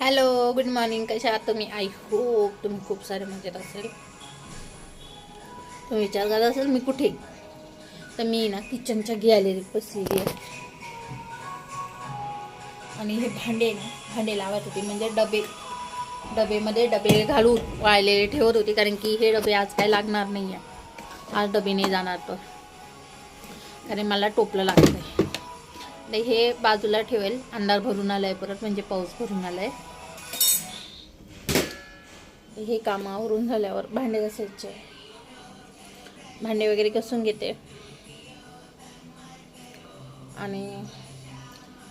Hello good morning कशा आहात तुम्ही? आय होप तुम्ही खूप सारे मजेत असेल. तुम्ही विचार करत असेल मी कुठे? तर मी ना किचनच्या गॅलरीत बसलेली आहे. आणि हे भांडे ना भांडे लावत होते. म्हणजे डबे डबेमध्ये डबे घालून वाळलेले ठेवत होते. कारण की हे डबे आज काय लागणार नाही आहे आज डबे नाही जाणार तर. कारण मला टोपलं लागतं हे बाजूला ठेवेल. अंधार भरून आलाय परत म्हणजे पाऊस भरून आलाय. हे कामावरून झाल्यावर भांडे घासायचे. भांडे वगैरे घासून घेते. आणि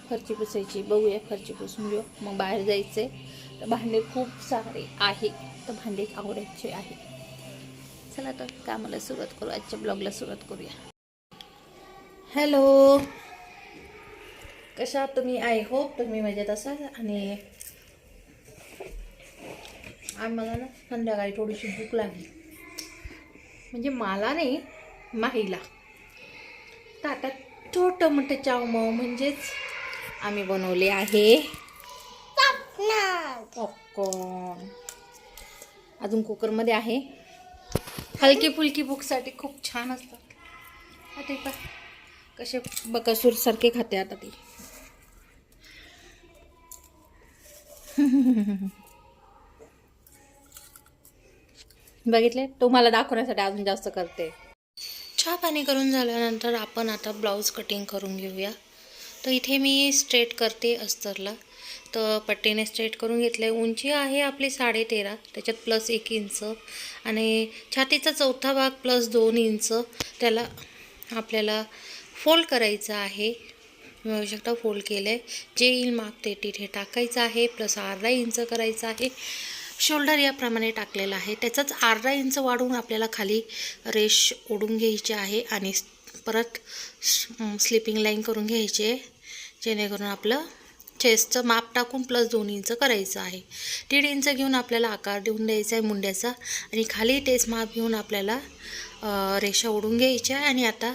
फरची पुसायची. बघूया फरची पुसून घेऊ. मग बाहेर जायचे. तर भांडे खूप सारे आहे. तर भांडे आवडायचे आहे. चला तर कामाला सुरुवात करू. आजच्या ब्लॉगला सुरुवात करूया. हॅलो. कशा तुम्ही? आय होप तुम्ही मजेत असाल आणि आम्हाला ना संध्याकाळी थोडीशी भूक लागली. म्हणजे मला नाही माहीला तर आता छोटं मोठं चावमाव म्हणजेच आम्ही बनवले आहे. पॉपकॉर्न अजून कुकरमध्ये आहे. हलकी फुलकी भूकसाठी खूप छान असतात. आता कसे बकासूरसारखे खाते आता ती. बघितले? तुम्हाला दाखवण्यासाठी अजून जास्त करते. चहा पाणी करून झाल्यानंतर आपण आता ब्लाऊज कटिंग करून घेऊया. तर इथे मी स्ट्रेट करते अस्तरला. तर पट्टीने स्ट्रेट करून घेतलं. आहे उंची आहे आपली साडे तेरा त्याच्यात प्लस एक इंच आणि छातीचा चौथा भाग प्लस दोन इंच त्याला आपल्याला फोल्ड करायचा आहे. मिळू शकता फोल्ड केलं आहे जे येईल माप ते तिथे टाकायचं आहे प्लस अर्धा इंच करायचं आहे. शोल्डर याप्रमाणे टाकलेलं आहे. त्याचाच अर्धा इंच वाढवून आपल्याला खाली रेश ओढून घ्यायची आहे आणि परत स्लिपिंग लाईन करून घ्यायची. आहे जेणेकरून आपलं चेस्टचं माप टाकून प्लस दोन इंच करायचं आहे. दीड इंच घेऊन आपल्याला आकार देऊन द्यायचा आहे मुंड्याचा. आणि खाली टेस्ट माप घेऊन आपल्याला रेषा ओढून घ्यायच्या आणि आता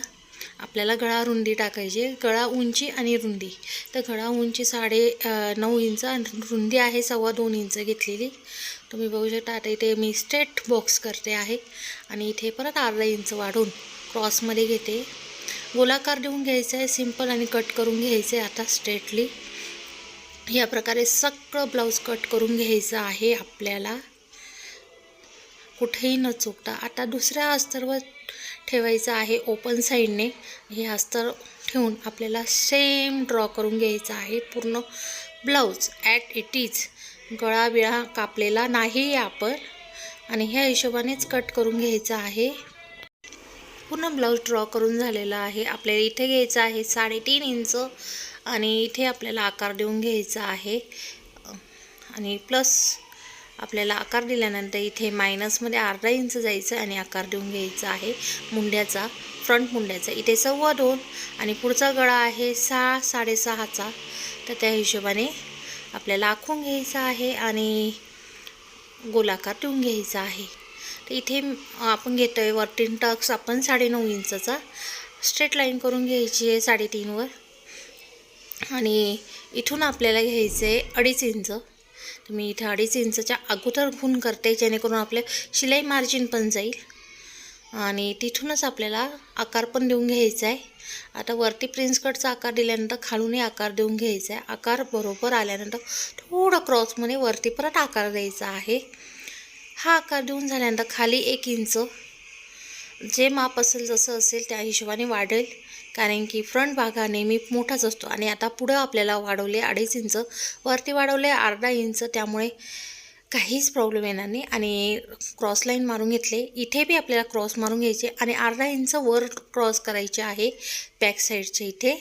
आपल्याला गळा रुंदी टाकायची गळा उंची आणि रुंदी. तर गळा उंची साडे नऊ इंच आणि रुंदी आहे सव्वा दोन इंच घेतलेली. तुम्ही बघू शकता आता इथे मी स्ट्रेट बॉक्स करते आहे. आणि इथे परत अर्धा इंच वाढून क्रॉसमध्ये घेते. गोलाकार देऊन घ्यायचं आहे सिंपल आणि कट करून घ्यायचं आहे आता स्ट्रेटली. या प्रकारे सगळं ब्लाऊज कट करून घ्यायचं आहे आपल्याला. कुठेही न चुकता. आता दुसऱ्या अस्तरवर ठेवायचं आहे ओपन साईडने हे अस्तर ठेवून आपल्याला सेम ड्रॉ करून घ्यायचं आहे. पूर्ण ब्लाऊज ॲट इट इज गळा बिळा कापलेला नाही आपण. आणि ह्या हिशोबानेच कट करून घ्यायचं आहे. पूर्ण ब्लाऊज ड्रॉ करून झालेला आहे. आपल्याला इथे घ्यायचं आहे साडेतीन इंच. आणि इथे आपल्याला आकार देऊन घ्यायचा आहे. आणि प्लस आपल्याला आकार दिल्यानंतर इथे मायनसमध्ये अर्धा इंच जायचं आणि आकार देऊन घ्यायचा आहे. मुंड्याचा फ्रंट मुंड्याचा. इथे सव्वा दोन आणि पुढचा गळा आहे सहा साडेसहाचा. तर त्या हिशोबाने आपल्याला आखून घ्यायचा आहे आणि गोलाकार देऊन घ्यायचा आहे. तर इथे आपण घेतो आहे वरतीन टक्स आपण साडेनऊ इंचचा स्ट्रेट लाईन करून घ्यायची आहे साडेतीनवर. आणि इथून आपल्याला घ्यायचं आहे अडीच इंच. तुम्ही मी इथे अडीच इंचच्या अगोदर खून करते जेणेकरून आपले शिलाई मार्जिन पण जाईल. आणि तिथूनच आपल्याला आकार पण देऊन घ्यायचा आहे. आता वरती प्रिन्स कटचा आकार दिल्यानंतर खालूनही आकार देऊन घ्यायचा आहे. आकार बरोबर आल्यानंतर थोडं क्रॉसमध्ये वरती परत आकार द्यायचा आहे. हा आकार देऊन झाल्यानंतर खाली एक इंच जे माप असेल जसं असेल त्या हिशोबाने वाढेल. कारण की फ्रंट भाग हा नेहमी मोठाच असतो आणि आता पुढं आपल्याला वाढवले अडीच इंच वरती वाढवले अर्धा इंच त्यामुळे काहीच प्रॉब्लेम येणार नाही. आणि क्रॉस लाईन मारून घेतले इथे बी आपल्याला क्रॉस मारून घ्यायचे आणि अर्धा इंच वर क्रॉस करायचे आहे बॅक साईडचे इथे.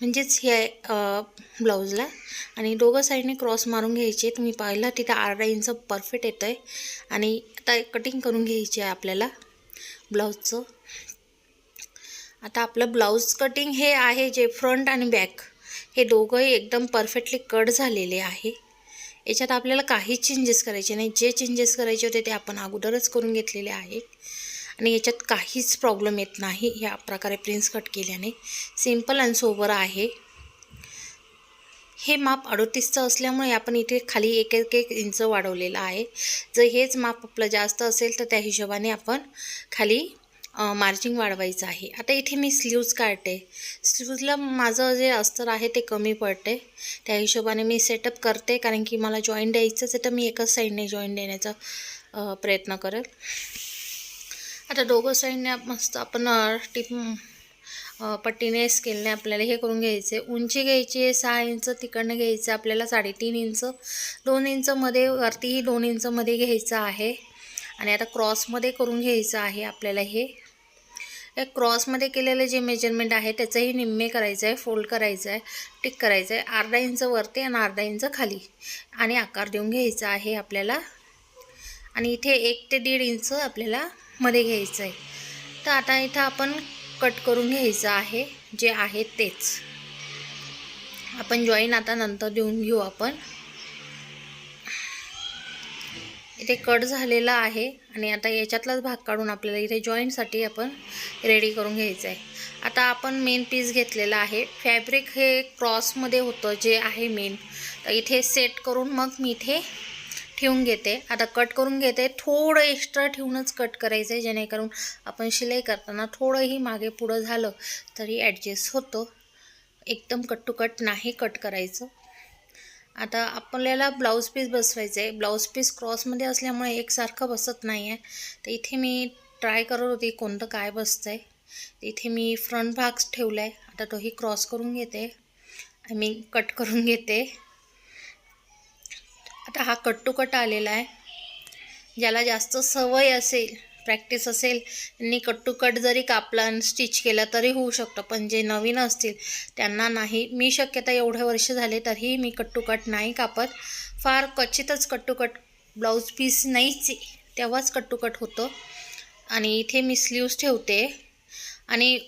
म्हणजेच हे ब्लाऊजला आणि दोघं साईडने क्रॉस मारून घ्यायचे. तुम्ही पाहिला तिथं अर्धा इंच परफेक्ट येतं आहे आणि आता कटिंग करून घ्यायची आहे आपल्याला. ब्लाऊजचं. आता आपलं ब्लाऊज कटिंग हे आहे जे फ्रंट आणि बॅक. हे दोघंही एकदम परफेक्टली कट झालेले आहे. याच्यात आपल्याला काहीच चेंजेस करायचे नाही. जे चेंजेस करायचे होते ते आपण अगोदरच करून घेतलेले आहे आणि याच्यात काहीच प्रॉब्लेम येत नाही. ह्या प्रकारे प्रिन्स कट केल्याने. सिंपल आणि सोबर आहे. हे माप अडोतीसचं असल्यामुळे आपण इथे खाली एक एक एक इंच वाढवलेलं आहे. जर हेच माप आपलं जास्त असेल तर त्या हिशोबाने आपण खाली मार्जिंग वाढवायचं आहे. आता इथे मी स्लीव्ज काढते. स्लीव्जला माझं जे अस्तर आहे ते कमी पडते. त्या हिशोबाने मी सेटअप करते कारण की मला जॉईन द्यायचंच आहे तर मी एकाच साईडने जॉईन देण्याचा प्रयत्न करेल. आता दोघं साईडने मस्त आपण टिप पट्टीने स्केलने आपल्याला हे करून घ्यायचे. उंची घ्यायची आहे सहा इंच तिकडनं घ्यायचं आपल्याला साडेतीन इंच. दोन इंचमध्ये वरतीही दोन इंचमध्ये घ्यायचं आहे. आणि आता क्रॉसमध्ये करून घ्यायचं आहे आपल्याला हे. या क्रॉसमध्ये केलेलं जे मेजरमेंट आहे त्याचंही निम्मे करायचं आहे फोल्ड करायचं आहे टिक करायचं आहे. अर्धा इंच वरती आणि अर्धा इंच खाली. आणि आकार देऊन घ्यायचा आहे आपल्याला. आणि इथे एक ते दीड इंच आपल्याला मध्ये घ्यायचं आहे. तर आता इथं आपण कट करून घ्यायचं आहे जे आहे तेच. आपण जॉईन आता नंतर देऊन घेऊ आपण. इथे कट झालेला आहे आणि आता याच्यातलाच भाग काढून आपल्याला इथे जॉईंटसाठी आपण रेडी करून घ्यायचं आहे. आता आपण मेन पीस घेतलेला आहे. फॅब्रिक हे क्रॉसमध्ये होतं जे आहे मेन तर इथे सेट करून मग मी इथे ठेवून घेते. आता कट करून घेते. थोडं एक्स्ट्रा ठेवूनच कट करायचं आहे जेणेकरून आपण शिलाई करताना थोडंही मागे पुढं झालं तरी ॲडजस्ट होतो. एकदम कट टू कट नाही कट करायचं. आता आपल्याला ब्लाऊज पीस बसवायचं आहे ब्लाऊज पीस क्रॉसमध्ये असल्यामुळे एकसारखं बसत नाही आहे तर इथे मी ट्राय करत होती कोणतं काय बसतं आहे इथे मी फ्रंट भाग ठेवला आहे आता तोही क्रॉस करून घेते. आय मी कट करून घेते. आता हा कट्टुकट आलेला आहे. ज्याला जास्त सवय असेल प्रॅक्टिस असेल त्यांनी कट्टुकट जरी कापला आणि स्टिच केला तरी होऊ शकतं पण जे नवीन असतील त्यांना नाही. मी शक्यता एवढे वर्ष झाले तरीही मी कट्टुकट नाही कापत. फार क्वचितच कट्टुकट ब्लाऊज पीस नाहीच तेव्हाच कट्टुकट होतं. आणि इथे मी स्लीव्स ठेवते. आणि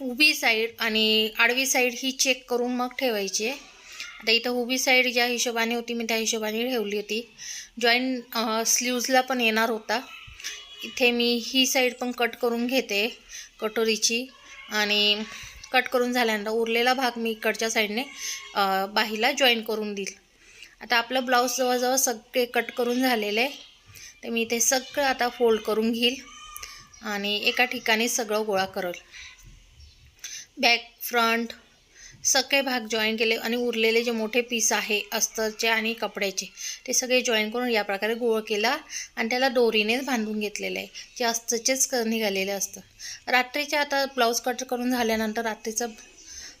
उभी साईड आणि आडवी साईड ही चेक करून मग ठेवायची आहे. आता इथं उभी साईड ज्या हिशोबाने होती मी त्या हिशोबाने ठेवली होती. जॉईंट स्लीव्जला पण येणार होता. इथे मी ही साईड पण कट करून घेते कटोरीची. आणि कट करून झाल्यानंतर उरलेला भाग मी इकडच्या साईडने बाहीला जॉईन करून देईल. आता आपलं ब्लाऊज जवळजवळ सगळे कट करून झालेले. आहे तर मी ते सगळं आता फोल्ड करून घेईल. आणि एका ठिकाणी सगळं गोळा करेल. बॅक फ्रंट सगळे भाग जॉईन केले आणि उरलेले जे मोठे पीस आहे अस्तरचे आणि कपड्याचे ते सगळे जॉईन करून या प्रकारे गोळ केला आणि त्याला दोरीनेच बांधून घेतलेलं आहे जे अस्तरचेच क निघालेले असतं. रात्रीच्या आता ब्लाऊज कट करून झाल्यानंतर रात्रीचं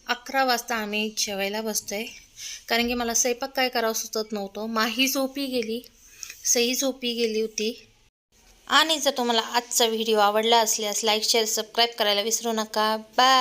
अकरा वाजता आम्ही जेवायला बसतो आहे कारण की मला स्वयंपाक काय करावं सुचत नव्हतं. माही झोपी गेली सई झोपी गेली होती. आणि जर तुम्हाला आजचा व्हिडिओ आवडला असल्यास लाईक शेअर सबस्क्राईब करायला विसरू नका. बाय